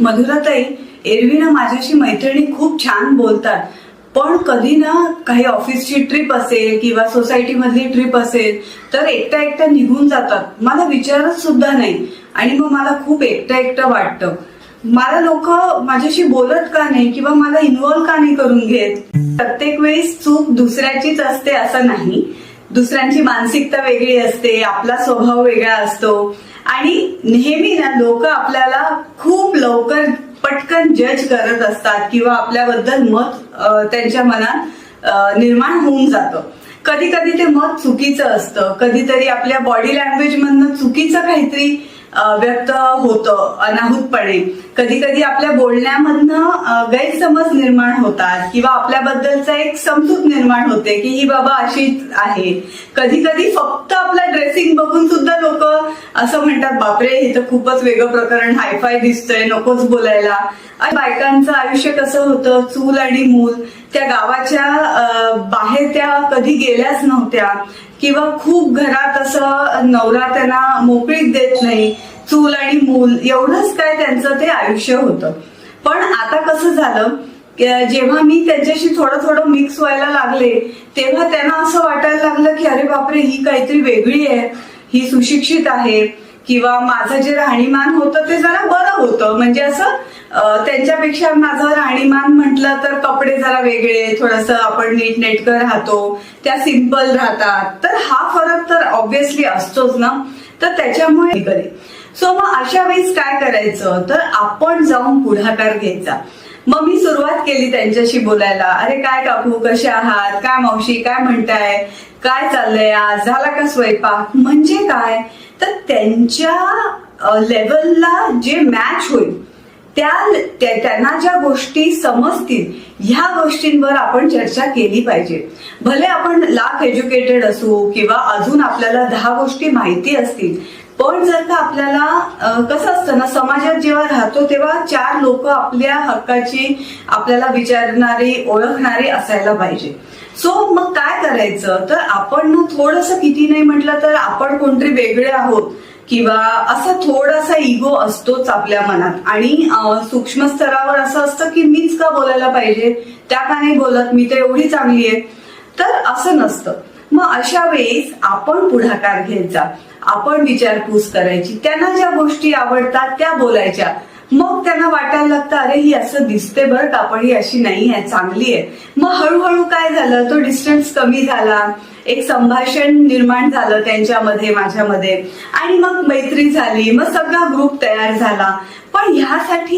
मधुराताई एरवी ना माझ्याशी मैत्रिणी खूप छान बोलतात. पण कधी ना काही ऑफिसची ट्रिप असेल किंवा सोसायटी मधली ट्रिप असेल तर एकट्या एकट्या निघून जातात. मला विचारत सुद्धा नाही. आणि मग मला खूप एकटं एकटं वाटतं. मला लोक माझ्याशी बोलत का नाही किंवा मला इन्व्हॉल्व्ह का नाही करून घेत? प्रत्येक वेळेस चूक दुसऱ्याचीच असते असं नाही. दुसऱ्यांची मानसिकता वेगळी असते आपला स्वभाव वेगळा असतो. आणि नेहमी ना लोक आपल्याला खूप लवकर पटकन जज करत असतात किंवा आपल्याबद्दल मत त्यांच्या मनात निर्माण होऊन जातं. कधी कधी ते मत चुकीचं असतं. कधीतरी आपल्या बॉडी लँग्वेज मधनं चुकीचं काहीतरी व्यक्त होतं अनाहूतपणे कधी कधी आपल्या बोलण्यामधनं गैरसमज निर्माण होतात किंवा आपल्याबद्दलचा एक समजूत निर्माण होते की ही बाबा अशीच आहे. कधी कधी फक्त आपला ड्रेसिंग बघून सुद्धा लोक असं म्हणतात बापरे हे तर खूपच वेगळं प्रकरण हायफाय दिसतंय नकोच बोलायला. बायकांचं आयुष्य कसं होतं? चूल आणि मूल. त्या गावाच्या बाहेर त्या कधी गेल्याच नव्हत्या किंवा खूप घरात असं नवरा त्यांना मोकळीक देत नाही चूल आणि मूल एवढंच काय त्यांचं ते आयुष्य होतं. पण आता कसं झालं जेव्हा मी त्यांच्याशी थोडं थोडं मिक्स व्हायला लागले तेव्हा त्यांना असं वाटायला लागलं की अरे बापरे ही काहीतरी वेगळी आहे ही सुशिक्षित आहे. किंवा माझं जे राहणीमान होतं ते जरा बरं होतं. म्हणजे असं त्यांच्यापेक्षा माझं राहणीमान म्हटलं तर कपडे जरा वेगळे थोडस आपण नीट नेटकं राहतो त्या सिंपल राहतात. तर हा फरक तर ऑब्विसली असतोच ना? तर त्याच्यामुळे सो मग अशा वेळेस काय करायचं? तर आपण जाऊन पुढाकार घ्यायचा. मग मी सुरुवात केली त्यांच्याशी बोलायला. अरे काय काकू? कसे आहात? काय मावशी? काय म्हणताय? काय चाललंय आज? झाला का स्वयंपाक? म्हणजे काय? तर त्यांच्या लेवलला जे मॅच होईल त्या त्यांना ज्या गोष्टी समजतील ह्या गोष्टींवर आपण चर्चा केली पाहिजे. भले आपण लाख एज्युकेटेड असू किंवा अजून आपल्याला दहा गोष्टी माहिती असतील पण जर का आपल्याला कसं असतं ना समाजात जेव्हा राहतो तेव्हा चार लोक आपल्या हक्काची आपल्याला विचारणारी ओळखणारी असायला पाहिजे. सो मग काय करायचं? तर आपण ना थोडंसं किती नाही म्हटलं तर आपण कोणतरी वेगळे आहोत. किंवा असा थोडासा इगो असतोच आपल्या मनात. आणि सूक्ष्म स्तरावर असं असतं की मीच का बोलायला पाहिजे? त्या का नाही बोलत? मी तर एवढी चांगली आहे. तर असं नसतं. मग अशा वेळेस आपण पुढाकार घ्यायचा आपण विचारपूस करायची. त्यांना ज्या गोष्टी आवडतात त्या बोलायच्या. मग त्यांना वाटायला लागतं अरे ही असं दिसते बरं का पण ही अशी नाही आहे चांगली आहे. मग हळूहळू काय झालं? तो डिस्टन्स कमी झाला. एक संभाषण निर्माण झालं त्यांच्यामध्ये माझ्यामध्ये. आणि मग मैत्री झाली. मग सगळा ग्रुप तयार झाला. पण ह्यासाठी